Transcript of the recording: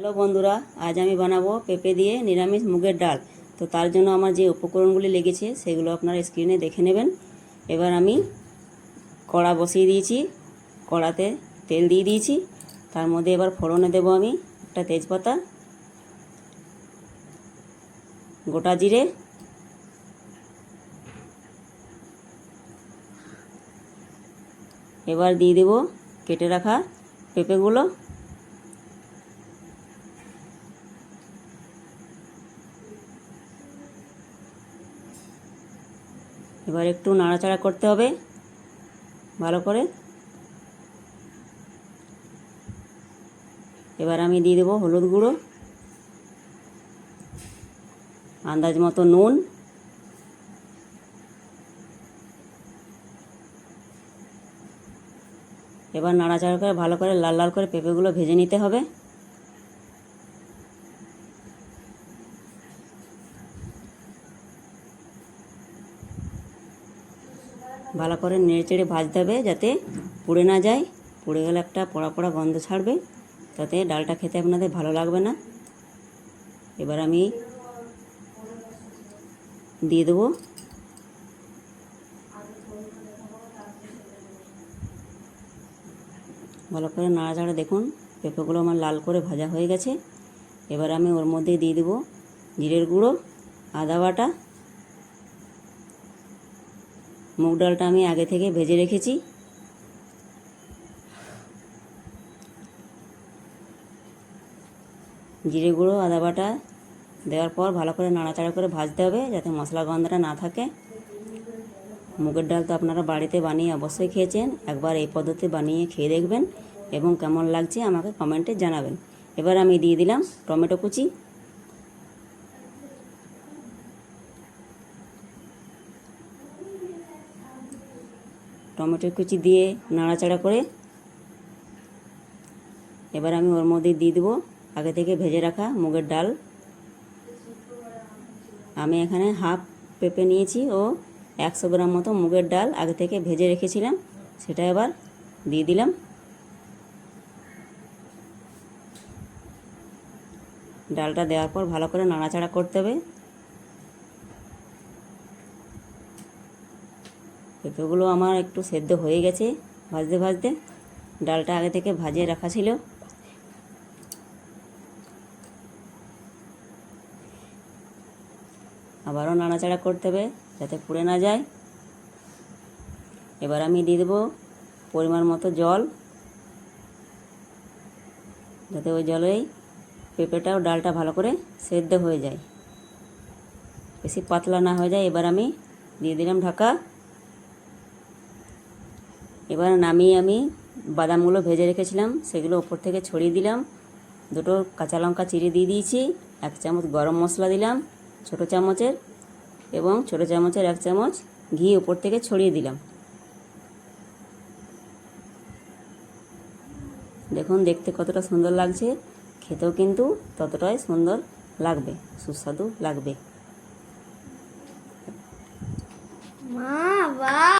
Hello বন্ধুরা, আজ আমি বানাবো পেঁপে দিয়ে নিরামিষ মুগের ডাল। তো তার জন্য আমার যে উপকরণগুলি লেগেছে, সেগুলো আপনারা স্ক্রিনে দেখে নেবেন। এবার আমি কড়া বসিয়ে দিয়েছি, কড়াতে তেল দিয়ে দিয়েছি। তার মধ্যে এবার ফোড়নে দেবো আমি একটা তেজপাতা, গোটা জিরে, এবার দিয়ে দেবো কেটে রাখা পেঁপেগুলো। এবার একটু নাড়াচাড়া করতে হবে। ভালো করে। এবার আমি দিয়ে দেবো হলুদ গুঁড়ো। আন্দাজ মতো নুন। এবার নাড়াচাড়া করে ভালো করে লাল লাল করে পেঁপেগুলো ভেজে নিতে হবে। ভালো করে নেড়ে চেড়ে ভাজতে হবে যাতে পুড়ে না যায়। পুড়ে গেলে একটা পোড়া পোড়া গন্ধ ছাড়বে। তাতে ডালটা খেতে আপনাদের ভালো লাগবে না। এবার আমি দিয়ে দেবো। ভালো করে নাড়াচাড়া দেখুন। পেঁপেগুলো আমার লাল করে ভাজা হয়ে গেছে। এবার আমি ওর মধ্যে দিয়ে দেবো জিরের গুঁড়ো, আদা বাটা মুগ ডালটা আমি আগে থেকে ভেজে রেখেছি। জিরে গুঁড়ো, আদা বাটা দেওয়ার পর ভালো করে নাড়াচাড়া করে ভাজতে হবে যাতে মশলা গন্ধটা না থাকে। মুগের ডাল তো আপনারা বাড়িতে বানিয়ে অবশ্যই খেয়েছেন। একবার এই পদ্ধতি বানিয়ে খেয়ে দেখবেন এবং কেমন লাগছে আমাকে কমেন্টে জানাবেন। এবার আমি দিয়ে দিলাম টমেটো কুচি। টমেটো কুচি দিয়ে নাড়াচাড়া করে এবার আমি ওর মধ্যে দিয়ে দেবো আগে থেকে ভেজে রাখা মুগের ডাল। আমি এখানে হাফ পেঁপে নিয়েছি ও একশো গ্রাম মতো মুগের ডাল আগে থেকে ভেজে রেখেছিলাম, সেটা এবার দিয়ে দিলাম। ডালটা দেওয়ার পর ভালো করে নাড়াচাড়া করতে হবে। পেঁপেগুলো আমার একটু সেদ্ধ হয়ে গেছে, ভাজতে ভাজতে। ডালটা আগে থেকে ভাজিয়ে রাখা ছিল। আবারও নাড়াচাড়া করতে হবে যাতে পুড়ে না যায়। এবার আমি দিয়ে দেবো পরিমাণ মতো জল। যাতে ওই জলেই পেঁপেটাও ডালটা ভালো করে সেদ্ধ হয়ে যায়। বেশি পাতলা না হয়ে যায়। এবার আমি দিয়ে দিলাম ঢাকা এবার নামিয়ে আমি বাদামগুলো ভেজে রেখেছিলাম, সেগুলো ওপর থেকে ছড়িয়ে দিলাম। দুটো কাঁচা লঙ্কা চিড়ে দিয়ে দিয়েছি, এক চামচ গরম মশলা দিলাম ছোটো চামচের এবং ছোটো চামচের এক চামচ ঘি ওপর থেকে ছড়িয়ে দিলাম। দেখুন, দেখতে কতটা সুন্দর লাগছে। খেতেও কিন্তু ততটাই সুন্দর লাগবে, সুস্বাদু লাগবে। মা বা